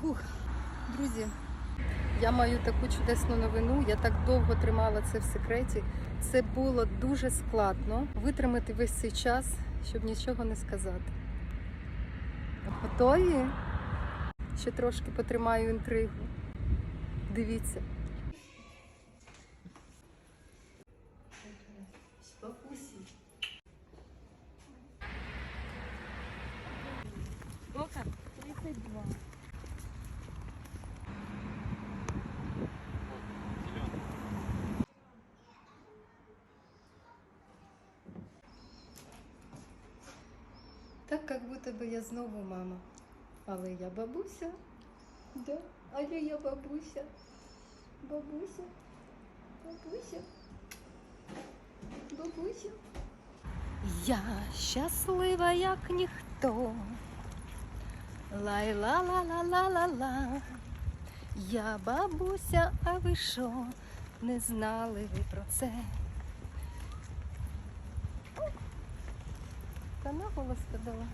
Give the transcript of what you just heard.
Фух. Друзі, я маю таку чудесну новину. Я так довго тримала це в секреті. Це було дуже складно витримати весь цей час, щоб нічого не сказати. Готові? Ще трошки потримаю інтригу. Дивіться. Бабусі. Так, як будто би я знову мама. Але я бабуся. Да, але я бабуся. Бабуся. Бабуся. Бабуся. Я щаслива, як ніхто. Лай ла ла ла ла ла ла. Я бабуся, а ви що? Не знали ви про це? Наголос подала.